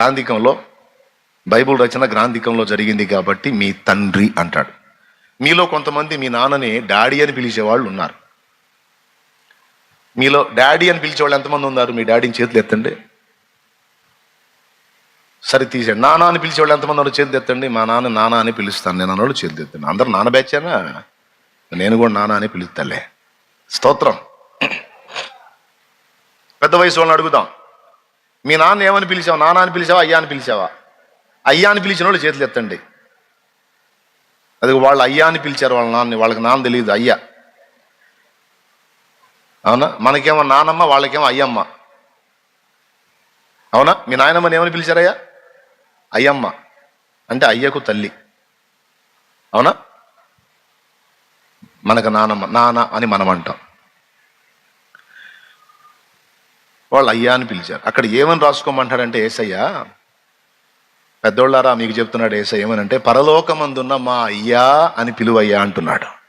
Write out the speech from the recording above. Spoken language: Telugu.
గ్రాంధికంలో బైబుల్ రచన గ్రాంధికంలో జరిగింది కాబట్టి మీ తండ్రి అంటాడు. మీలో కొంతమంది మీ నాన్నని డాడీ అని పిలిచేవాళ్ళు ఉన్నారు. మీలో డాడీ అని పిలిచేవాళ్ళు ఎంతమంది ఉన్నారు? మీ డాడీని చేతులు ఎత్తండి. సరే తీసేయండి. నాన్న అని పిలిచేవాళ్ళు ఎంతమంది ఉన్నారు? చేతులు ఎత్తండి. మా నాన్న నాన్న అని పిలుస్తాను. నేను అన్నోళ్ళు చేతులు ఎత్తండి అందరు నాన్న బ్యాచేనా? నేను కూడా నాన్న అని పిలుస్తాలే స్తోత్రం. పెద్ద వయసు వాళ్ళని అడుగుదాం. మీ నాన్న ఏమని పిలిచావు? నాన్న అని పిలిచావా? అయ్యా అని పిలిచావా? అయ్యా అని పిలిచిన వాళ్ళు చేతులు ఎత్తండి. అది వాళ్ళు అయ్యా అని పిలిచారు వాళ్ళ నాన్న వాళ్ళకి నాన్న తెలియదు అయ్యా. అవునా? మనకేమో నానమ్మ వాళ్ళకేమో అయ్యమ్మ. అవునా? మీ నాయనమ్మని ఏమని పిలిచారయ్యా? అయ్యమ్మ. అంటే అయ్యకు తల్లి. అవునా? మనకు నానమ్మ నాన్న అని మనం అంటాం వాళ్ళు అయ్యా అని పిలిచారు. అక్కడ ఏమని రాసుకోమంటాడంటే ఏసయ్యా పెద్దోళ్ళారా మీకు చెప్తున్నాడు ఏసయ్య ఏమనంటే పరలోకమందున్న మా అయ్యా అని పిలువయ్యా అంటున్నాడు.